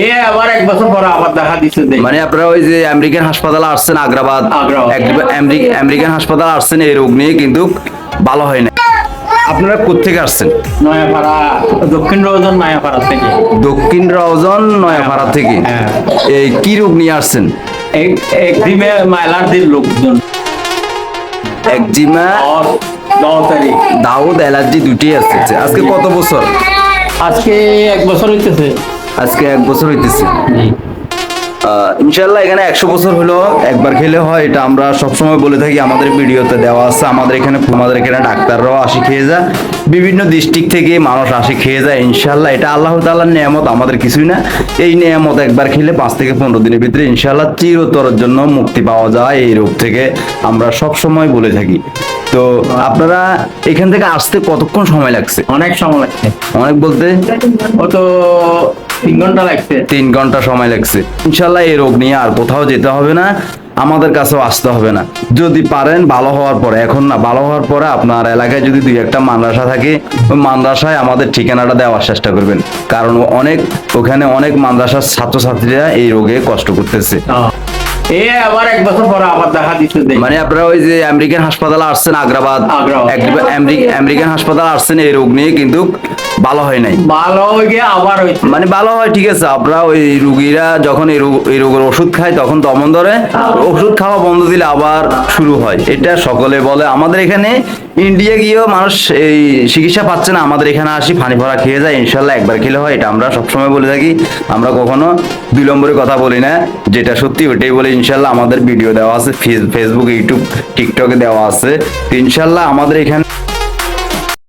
এ আবার এক বছর পরে আবার দেখা দিচ্ছে মানে আপনারা ওই যে আমেরিকান হাসপাতালে আসছেন আগ্রাবাদ আমেরিকান হাসপাতালে আসছেন এই রোগ নিয়ে কিন্তু ভালো হয় না আপনারা কোথেকে আসছেন? নয়াপাড়া দক্ষিণ রোজন নয়াপাড়া থেকে। দক্ষিণ রওজন নয়াপাড়া থেকে? হ্যাঁ। এই কি রোগ নিয়ে আসছেন? এক একদিনে মাইলার দিন লোকজন একজিমা দাউদ অ্যালার্জি দুটি আসছে। আজকে কত বছর? আজকে এক বছর হইতেছে। আজকে এক বছর হইতেছে। ইনশাল্লাহ এখানে একশো বছর হলো একবার খেলে হয় এটা আমরা সবসময় বলে থাকি আমাদের ভিডিওতে দেওয়া আছে আমাদের এখানে আমাদের এখানে ডাক্তাররাও আসি খেয়ে যায় বিভিন্ন ডিস্ট্রিক্ট থেকে মানুষ আসি খেয়ে যায় ইনশাল্লাহ এটা আল্লাহ তাল্লাহর নিয়ামত আমাদের কিছুই না। এই নিয়ামত একবার খেলে পাঁচ থেকে পনেরো দিনের ভিতরে ইনশাল্লাহ চিরতরের জন্য মুক্তি পাওয়া যায় এই রোগ থেকে আমরা সব সময় বলে থাকি। তো আপনারা এখান থেকে আসতে কতক্ষণ সময় লাগছে? অনেক সময় লাগছে। অনেক বলতে? ও তো তিন ঘণ্টা লাগছে। তিন ঘণ্টা সময় লাগছে। ইনশাল্লাহ এই রোগ নিয়ে আর কোথাও যেতে হবে না আমাদের কাছেও আসতে হবে না। যদি পারেন ভালো হওয়ার পরে এখন না ভালো হওয়ার পরে আপনার এলাকায় যদি দুই একটা মাদ্রাসা থাকে ওই মাদ্রাসায় আমাদের ঠিকানাটা দেওয়ার চেষ্টা করবেন। কারণ অনেক ওখানে অনেক মাদ্রাসার ছাত্রছাত্রীরা এই রোগে কষ্ট করতেছে। মানে আপনারা ওই যে আমেরিকান হাসপাতালে আসছেন আগ্রাবাদ আমেরিকান হাসপাতালে আসছেন এই রোগ নিয়ে কিন্তু ভালো হয় নাই। ভালো হয়ে গিয়ে আবার হয়েছে মানে ভালো হয় ঠিক আছে আমরা ওই রুগীরা যখন এই রোগ এই রোগের ওষুধ খায় তখন দমন ধরে ওষুধ খাওয়া বন্ধ দিলে আবার শুরু হয়। এটা সকলে বলে। আমাদের এখানে ইন্ডিয়া গিয়েও মানুষ এই চিকিৎসা পাচ্ছে না। আমাদের এখানে আসি পানি ভরা খেয়ে যায় ইনশাল্লাহ একবার খেলে হয় এটা আমরা সবসময় বলে থাকি। আমরা কখনো বিলম্বরে কথা বলি না। যেটা সত্যি ওটাই বলে ইনশাল্লাহ আমাদের ভিডিও দেওয়া আছে ফেস- ফেসবুক ইউটিউব টিকটকে দেওয়া আছে। ইনশাল্লাহ আমাদের এখানে